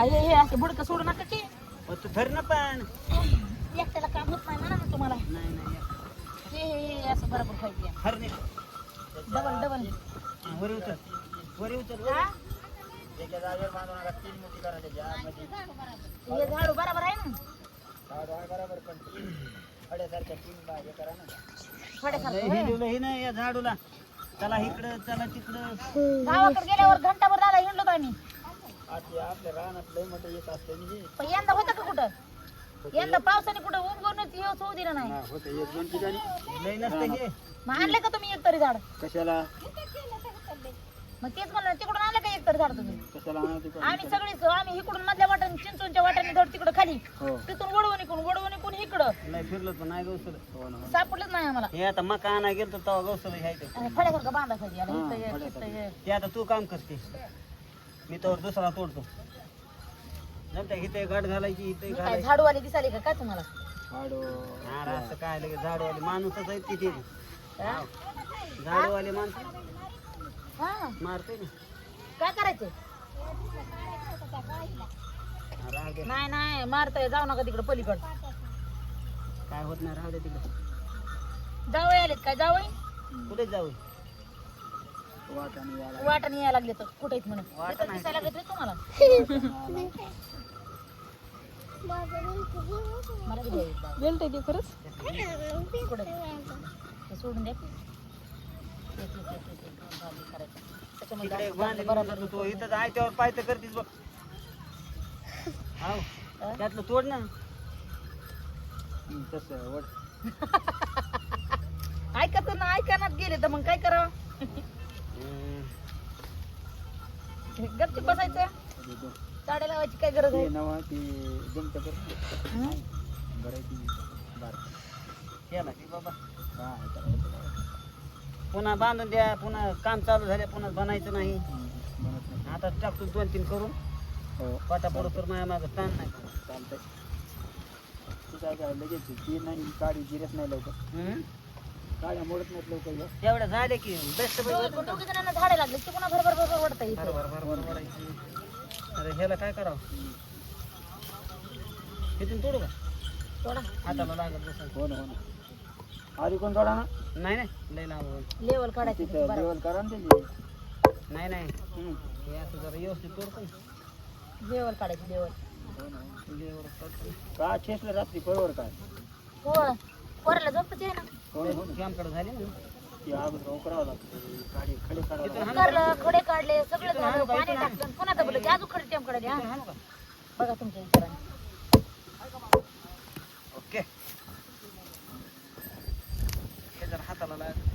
आई हे असे बुडकं सोडू नका की. तू धर ना पण. एकट्याला काम होत नाही ना तुम्हाला. नाही नाही हे हे हे असं बरोबर पाहिजे धर नाही डबल डबल. वर उतर. वर उतर हा? त्याच्या जागेवर बांधू नका तीन मुठी करा त्याच्या आतमध्ये हे झाडू बरोबर. आहे ना. झाड आहे बरोबर पण. तीन फड्यासारख्या तीन बागे करा ना. थोड्यासारखं या झाडूला. चला इकडं चला तिकडं. गावाकडे गेल्यावर घंटाभर झाला हिंडलो आम्ही. आता आपल्या रानात लय मोठं येत असतं म्हणजे पण यंदा होतं का कुठं? यंदा पावसाने कुठं उमगवूनच येऊच होऊ दिलं नाही. हा, होतं. एक दोन ठिकाणी. लय नसतं हे मग आणले का तुम्ही एक तरी झाड? कशाला? मग तेच म्हणलं तिकडून आणलं का एक तरी झाड तुम्ही? कशाला आणा तिकडं? आम्ही सगळीच आम्ही इकडून मधल्या वाट्याने चिंचोनच्या वाट्याने धड तिकडं खाली. हो. तिथून वडवून इकडून वडवून इकडून इकडं. नाही फिरलो पण नाही गवसलं. हो ना सापडलंच नाही आम्हाला. हे आता मका आणा गेलो तेव्हा गवसलं घ्यायचं. आणि फळ्यासारखं बांधायचं याला. हा, इथं ये, फळ्यासारखं. तिथं ये. ते आता तू काम करते मी तर दुसरा तोडतो. जमते इथे गाठ घालायची इथे मी काय घालायची. झाडूवाले दिसाले का काय तुम्हाला? अरे असं काय लगे झाडवाले माणूसच आहेत तिथे. हा? झाडवाले माणसं. हा? मारते ना. काय करायचं दे नाही नाही मारतोय. जाऊ नका तिकडे पलीकड. काय होत नाही राहू दे तिकडे. जावई आलेत काय जावई? कुठे जाऊ वाटाने यायला लागले तर कुठे आहेत म्हणून वाटा तिथं नाही. दिसायला लागले तुम्हाला मला बी द्यावी जाऊ. कुठं? ते सोडून द्या करायचं. त्याच्यामध्ये तिकडे बरोबर तो इथं आयत्यावर पायतं करतीस बघ हाव हा? त्यातलं तोड ना तसं वड ऐकत ना ऐकानात गेले तर मग काय करावं. गपची बसायचं. साड्या लावायची काय गरज आहे? हं? केला की बाबा पुन्हा बांधून द्या पुन्हा काम चालू झाले पुन्हा बनायचं नाही. आता टाकतो दोन तीन करून. पाटा पडू तर माझ्या मागं ताण नाही. हम्म? तेवढ्या झाले की बेस्ट दोघी दोघी जणांना झाडे लागले ते पुन्हा भरभर भरभर वाढतं अरे ह्याला काय करावं? इथून तोडू का? थोडा हाताला लागत बसायचं आधी कोण थोडा ना? नाही नाही. लय लांब होईल. लेवल काढायची तिथं बरं. जेवण करा ना त्याची नाही नाही. हे असं जरा व्यवस्थित तोडतो लेवल काढायची लेवल का छेसलं रात्री बरोबर काय? हो पोराला झोपच आहे ना. काढी खडे काढले सगळं झालं पाणी टाकलं पुन्हा दबलं की अजून खडे टेम काढले हा. बघा तुमच्या ओके. हे जर हाताला लाग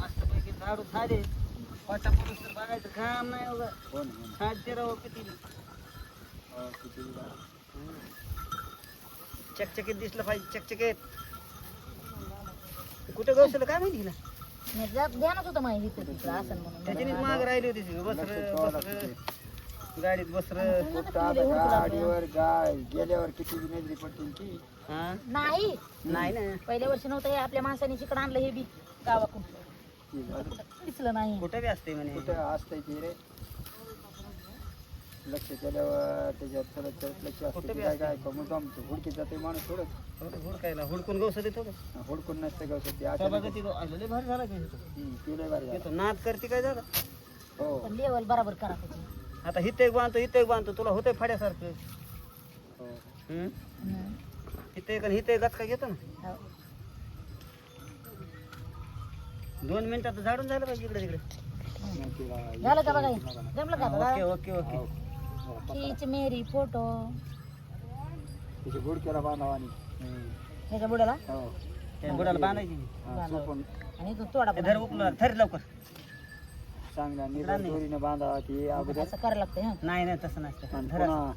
मस्तपैकी झाडू झाले. वाटा पुरुष तर बघायचं काम नाही उगा. खात फिरावं किती. चकचकीत दिसलं पाहिजे चकचकीत. कुठे गवसलं काय माहिती ना मी जा- ध्यानच होतं माहिती इथं तिकडं असं म्हणून. त्याच्यानेच माग राहिली होती ती. लक्षात बसर ठेवावं बसर. लागतं गाडीत बसर. गाडीवर गाय गेल्यावर किती नजरी पडतील की हा? नाही. नाही ना. पहिल्या वर्षी नव्हतं हे आपल्या माणसाने इकडं आणलं हे बी गावाकडून. ती झालं. दिसलं नाही. कुठे बी असते म्हणे. कुठं असतंय ते रे? लक्ष केल्यावर त्याच्यात थोडं थोडं लक्ष असतं कुठं की बी काय. काय कमून आमचं हुडकीत जाते माणूस थोडं हुडकायला हुडकून गवस देतो का हुडकून नसतं का ते त्या अचानक बघा तिथं आलेले भारी झाला की इथं. हम्म, ते लय भारी झालं. इथं नाद करते काय झालं हो पण लेवल बरोबर करा त्याची आता हिथे एक बांधतो हिथे एक बांधतो तुला होतंय फाड्यासारखं हो हम्म? हम्म. हिथे एक आणि हिथे एक गचका घेतो ना हो. दोन मिनिटात झाडून झालं पाहिजे इकडे तिकडे झालं का बघा हे? जमलं का ओके बघा ओके ओके हो. खीच मेरी फोटो. गुडक्याला बांधावा आणि ह्याच्या बुडाला? हो. त्या बुडाला बांधायची. हा, बांधावं. चोपून आणि इथून तोडा हे धर उपलं धर लवकर. इकडं निराळ नाही. दोरीने बांधावा ती अगोदर. असं करायला लागतं हा. नाही नाही तसं नसतं आणि धर पुन्हा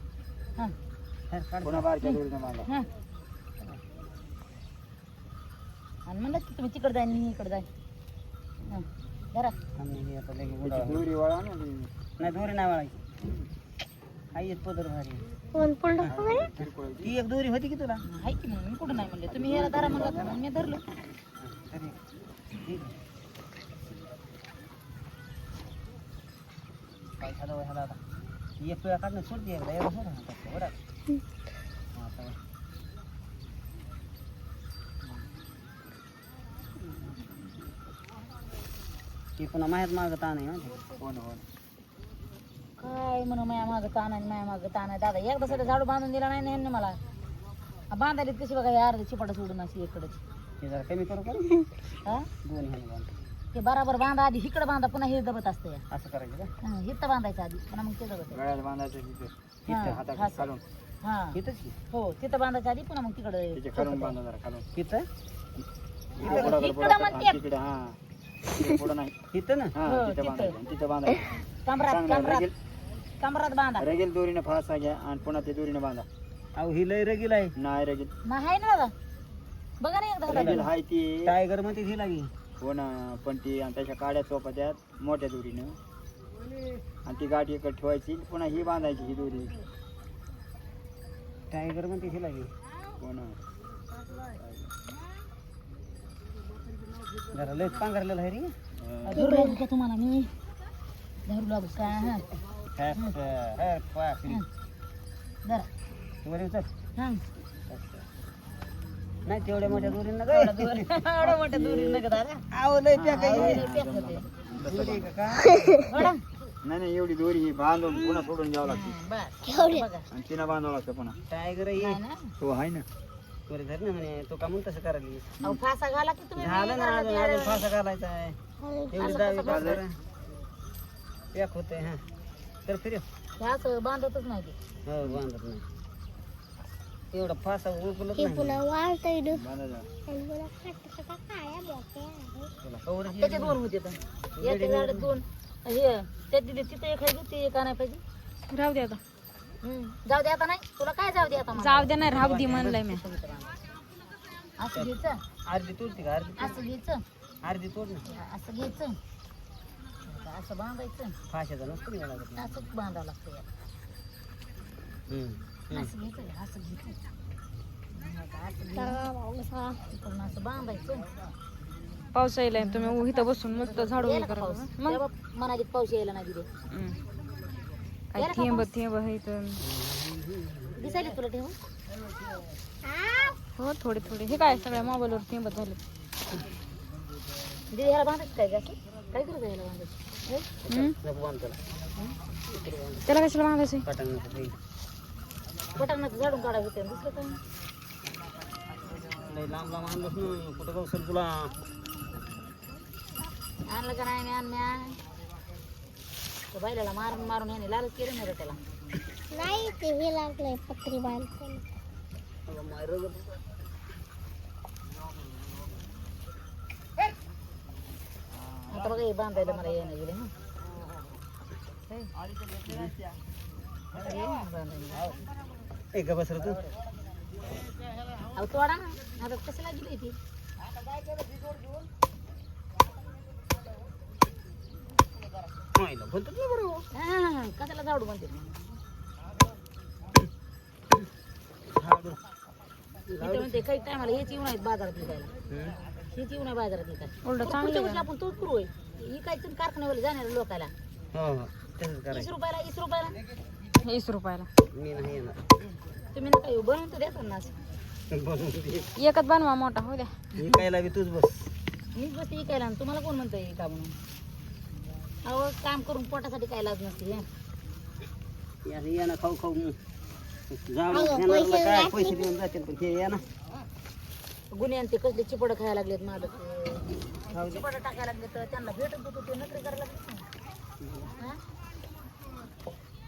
हा. धर, काढ. पुन्हा बारक्या दोरीने बांधा. हा. आणि म्हणलं की तुम्ही तिकडे जाईन मी इकडे जाईन हा. जरा आणि हे आता त्याची. दोरी वळा ना ती. नाही दोरी नाही वळायची. आई एक पदर भारी. किरकोळ आहे ती. एक दोरी होती की तुला? आहे की मग मी कुठं नाही म्हणले. तुम्ही ह्याला धरा म्हणलं म्हणून मी धरलो. ठीक आहे. काय झालं ह्याला आता? एक वेळा काढणं सोडते एकदा एवढं सोडा आता बरं हा, आता. ती पुन्हा माहीत मागत ताण आहे हो ना हो ना. काय म्हणू माया मागं ताण आहे माया मागं ताण आहे. दादा एकदा सध्या झाडू बांधून दिला नाही ना ह्यांनी मला. बांधायला कशी बघा हे अर्धी चिपाट सोडून अशी इकडे हे जरा कमी करू का? हा? दोन ह्याने बांध. ते बराबर बांधा आधी इकडे बांधा पुन्हा हे दबत असतं या. असं करायचं का? हा, इथं बांधायचं आधी पुन्हा मग ते दबत आहे. गळ्याला बांधायचं तिथे. हा, तिथे हातात असं. खालून. हा. इथंच की? हो तिथं बांधायचं आधी पुन्हा मग तिकडे तिथे खालून बांधा. जरा खालून. इथं? इकडे पुढं कर, इकडं पुढं कर. म्हणते. हा, तिकडे हा. तिकडे पुढं नाही. इथं ना? हा हो, तिथे. तिथं. बांधायचं. आणि तिथे बांधायचं कमरात चांगलं कमरात कमरात बांधा. रगेल दोरीने फासा घ्या आणि पुन्हा ते दोरीने बांधा. अहो ही लय रगील आहे. नाही रगेल. आहे ना दादा. बघा ना एकदा रगेल. हाय ती. टायगरमध्ये ही लागी हो ना पण ती आणि त्याच्या काड्या चोपात्यात मोठ्या दोरीनं. आणि ती गाठी इकडे ठेवायची पुन्हा ही बांधायची ही दोरी. टायगरमध्ये ही लागी हो ना. जरा लय पांघरलेलं आहे रे. हा. धरू लागू का तुम्हाला मी? धरू लागू का? जरा वर. हा नाही तेवढ्या मोठ्या दोरीनं एवढा दूर एवढा मोठ्या दुरी नका दादा. आहो लय पॅक अहो, आहे लय पॅक होते. दोरी आहे का एवढा? नाही नाही एवढी दोरी ही बांधून पुन्हा सोडून द्यावं लागते बस बघा आणि तिनं बांधावं लागतं पुन्हा टायगर नाही ना हो आहे ना धर ना म्हणे तो का म्हणून तसं करायली अहो फासा घाला की तुम्ही. झालं ना अजून अजून फासा घालायचा आहे. एवढी डावी बाजू पॅक होते हा. तर फिर. हे असं बांधतच नाही ते. हो बांधत नाही. एवढा फासा उकलत नाही. कवर त्याचे दोन होते तर एका झाडात दोन. हे त्या तिथे तिथे एक आहे ते एक आणाय पाहिजे. राहू दे आता. हम्म. जाऊ दे आता नाही? तुला काय जाऊ दे आता मला? जाऊ दे नाही राहू दे म्हणलंय मी. असं घ्यायचं. अर्धी तोडते का? अर्धी असं घ्यायचं. अर्धी तोड ना. असं घ्यायचं. असं बांधायचं फाशाचा नसतो ना एवढा लागत. असं बांधावं लागतं. हम्म. असं घ्यायचं असं घ्यायचं मग असं घ्यायचं. इकडून असं बांधायचं. पाऊस यायलाय तुम्ही इथं बसून मस्त झाडू यायला का करा पाऊस मग? तेव्हा पाऊस यायला नाही हम्म. काय थेंब थेंब आहे इथं. दिसायला तुला ठेवून? हो थोडे थोडे. हे काय सगळ्या मोबाईलवर थेंब झाले दीदी ह्याला बांधायचं काय? काय बांधायचं हे? नको बांध त्याला. कशाला होईल. पटांगणाचं झाडून काढायचं होतं दुसरं काय नाही. लांब लांब आणलंस ना कुठं गवसल तुला आणलं का नाही आण म्या तो बैलाला मारून मारून ह्याने लालच केलं नाही रे त्याला अगं माय रगत. आता बघा हे बांधायला मला येणं गेले ना ए ग बस रे तू अहो तोडा ना आता कशाला गेली ती बोलतो ना बरोबर हा, कशाला झाडू म्हणते इथे म्हणते काही टायमाला हेच येऊन आहेत बाजारात विकायला हेच येऊन आहे बाजारात विकायला उलट पुढच्या चांगलं वर्षी आपण तोच करू होय विकायचं कारखान्यावाले जाणार लोकायला हो हो तसंच वीस करायचं रुपयाला वीस रुपयाला? वीस रुपयाला. मी नाही येणार. तुम्ही नका येऊ बनवून तर देतात ना असं. बनवून दे. एकच बनवा मोठा हो द्या. विकायला बी तूच बस. मीच बसते विकायला आणि तुम्हाला कोण म्हणतं विका म्हणून? अहो काम करून पोटासाठी काय लाज नसते हे. या या ना खाऊ खाऊ. जाऊ काय? पैसे देऊन जातील पण हे या ना. गुन्हे आणि ते कसले चिपड खायला लागलेत माझं चिपड टाकायला लागले तर त्यांना भेटत होतो ते नोकरी करायला लागले?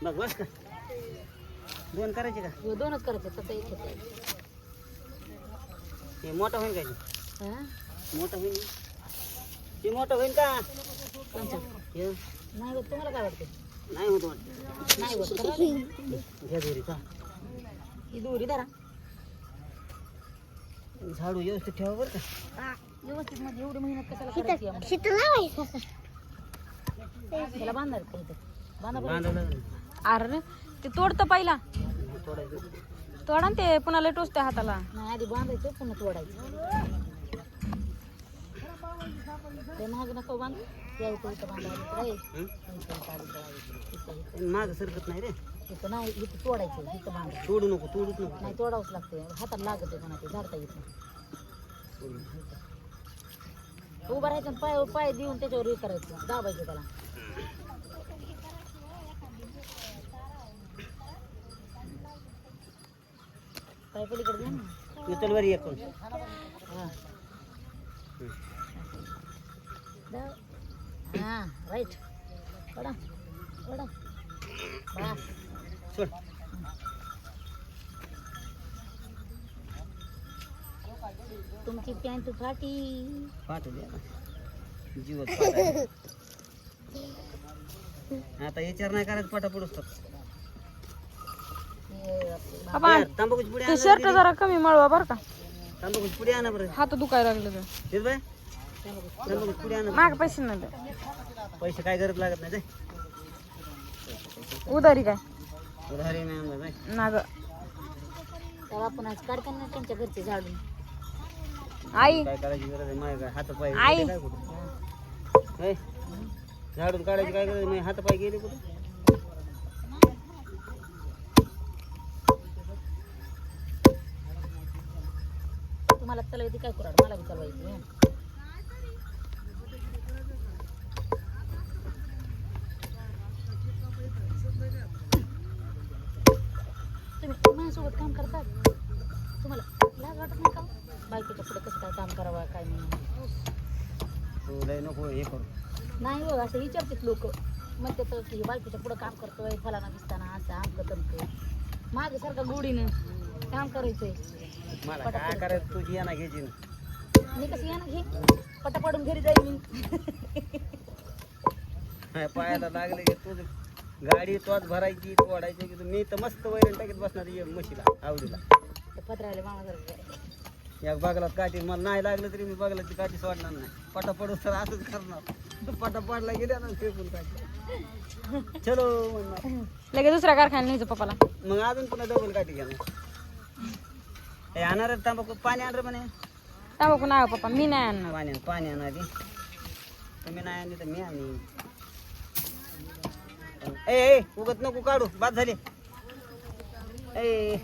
बघ बस का? दोन करायचे का? हे दोनच करायचे तसं एक. हे मोठं होईल का? मोठं होईल ते मोठं होईल का? नाही होत तुम्हाला काय वाटतं नाही होत वाटतं. नाही होत. घ्या दोरीचा ही दोरी धरा. झाडू व्यवस्थित ठेवा बरं का. हा, व्यवस्थित म्हणजे एवढी मेहनत कशाला करायची आम्हाला? त्याला बांधणार का इथं बांधा बरं. बांधवलं अरे ते तोडतं पहिला. थोडं तोडा ना ते पुन्हा लय टोचते हाताला. नाही आधी बांधायचं पुन्हा तोडायचं. ते महाग नको बांध. हं? माझं सरकत नाही रे. इथं नाही इथं तोडायचं इथं बांधायचं तोडू नको तोडूच नको. नाही तोडावंच लागतं हाताला लागत आहे म्हणा ते झाडता येत नाही. उभं राहायचं पाय पाय देऊन त्याच्यावर हे करायचं. दाबायचं त्याला. पाय पलीकडे द्या ना. उचल बरी एक कोण? हा. हा राईट पडा पडा. बस सोड. तुमची पॅन्ट फाटी. पाठ द्या. आता विचार नाही करायचं पाटा पडूस तर हे बाबा यार, तंबाखूची आणा शर्ट जरा कमी मळवा बर का. तंबाखूची पुडी आणा बरं. हात दुखायला लागलं तर माग पैसे नाही दे. पैसे काय गरज लागत नाही ते उधारी काय? उधारी नाही आणलं जाय. ना ग. तेव्हा आपण आज काढताना त्यांच्या घरचे झाडून. आई. काय करायची गरज आहे? माय काय हात पाय आई. काय कुठं? झाडून काढायची काय गरज आहे? हात पाय गेले कुठं? तुम्हाला चालवायची काय कुराड? मला बी चालवायची हं. तुम्ही माझ्यासोबत काम करतात तुम्हाला लाज वाटत नाही का बायकोच्या पुढे कसं काय काम करावं काय नाही तू लय नको हे करू नाही हो असं विचारतात लोक. म्हणतात की बायकोच्या पुढं काम करतोय फलाना दिसताना असं आमकं तमकं माझ्यासारखं गोडीनं काम करायचंय. मला काय करायचं? तुझी घ्यायची ना मी कसं या ना घे. पटा पाडून घरी जाईल मी. नाही, पायाला लागले की तुझं गाडी तोच भरायची तोडायची की तू- मी तर मस्त वैरण टाकीत बसणार ये म्हशीला आवडीला. ते पत्राले मामासारखं या बागलात काठी मला नाही लागलं तरी मी बागलाची काठी सोडणार नाही. पटा पडूस तर असंच करणार. पटा पडला गेल्या ना फेकून काठी चलो म्हणणार. लगेच दुसऱ्या कारखान्यात न्यायचं पप्पाला. मग अजून पुन्हा डबल काठी घेणार. हे आणणार तांबाखू पाणी आणणार म्हणे. टाकू नाही हो पप्पा मी नाही आणणार. पाणी आण पाणी आणा आधी. तुम्ही नाही आणली तर मी आणि ए ए उगत नको काढू बाद झाले. ए.